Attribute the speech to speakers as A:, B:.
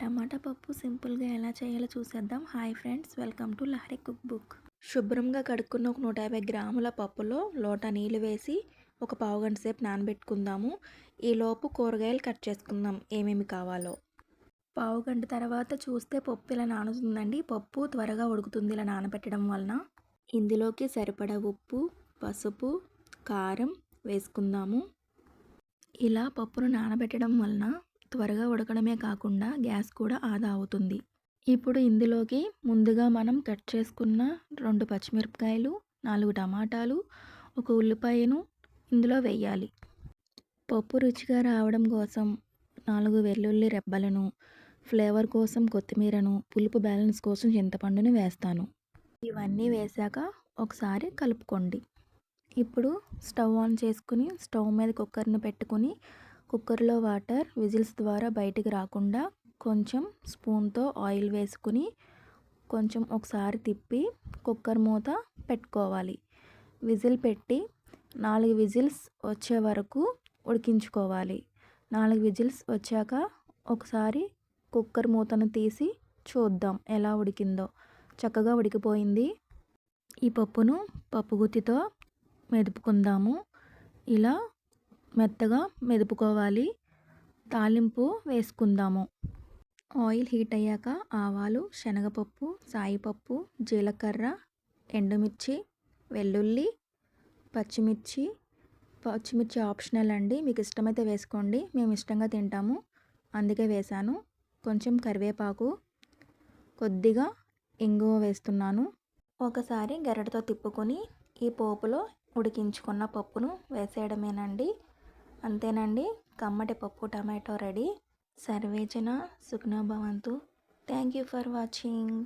A: టమాటా పప్పు సింపుల్గా ఎలా చేయాలో చూసేద్దాం. Hi friends welcome to Lahari cook book. శుభ్రంగా కడుక్కున్న ఒక నూట యాభై గ్రాముల పప్పులో లోట నీళ్ళు వేసి ఒక పావు గంట సేపు నానబెట్టుకుందాము. ఈలోపు కూరగాయలు కట్ చేసుకుందాం ఏమేమి కావాలో. పావు గంట తర్వాత చూస్తే పప్పు ఇలా నానుతుందండి. పప్పు త్వరగా ఉడుకుతుంది ఇలా నానబెట్టడం వలన. ఇందులోకి సరిపడా ఉప్పు పసుపు కారం వేసుకుందాము. ఇలా పప్పును నానబెట్టడం వలన త్వరగా ఉడకడమే కాకుండా గ్యాస్ కూడా ఆదా అవుతుంది. ఇప్పుడు ఇందులోకి ముందుగా మనం కట్ చేసుకున్న రెండు పచ్చిమిరపకాయలు నాలుగు టమాటాలు ఒక ఉల్లిపాయను ఇందులో వేయాలి. పప్పు రుచిగా రావడం కోసం నాలుగు వెల్లుల్లి రెబ్బలను ఫ్లేవర్ కోసం కొత్తిమీరను పులుపు బ్యాలెన్స్ కోసం చింతపండును వేస్తాను. ఇవన్నీ వేశాక ఒకసారి కలుపుకోండి. ఇప్పుడు స్టవ్ ఆన్ చేసుకుని స్టవ్ మీద కుక్కర్ని పెట్టుకుని కుక్కర్లో వాటర్ విజిల్స్ ద్వారా బయటికి రాకుండా కొంచెం స్పూన్తో ఆయిల్ వేసుకుని కొంచెం ఒకసారి తిప్పి కుక్కర్ మూత పెట్టుకోవాలి. విజిల్ పెట్టి నాలుగు విజిల్స్ వచ్చే వరకు ఉడికించుకోవాలి. నాలుగు విజిల్స్ వచ్చాక ఒకసారి కుక్కర్ మూతను తీసి చూద్దాం ఎలా ఉడికిందో. చక్కగా ఉడికిపోయింది. ఈ పప్పును పప్పు గుత్తితో మెదుపుకుందాము. ఇలా మెత్తగా మెదుపుకోవాలి. తాలింపు వేసుకుందాము. ఆయిల్ హీట్ అయ్యాక ఆవాలు శనగపప్పు సాయిపప్పు జీలకర్ర ఎండుమిర్చి వెల్లుల్లి పచ్చిమిర్చి. పచ్చిమిర్చి ఆప్షనల్ అండి. మీకు ఇష్టమైతే వేసుకోండి. మేము ఇష్టంగా తింటాము. అందుకే వేశాను. కొంచెం కరివేపాకు కొద్దిగా ఇంగువ వేస్తున్నాను. ఒకసారి గరటతో తిప్పుకొని ఈ పోపులో ఉడికించుకున్న పప్పును వేసేయడమేనండి. అంతేనండి. కమ్మటి పప్పు టమాటో రెడీ. సర్వేజన సుఖ్నభవంతు థ్యాంక్ యూ ఫర్ వాచింగ్.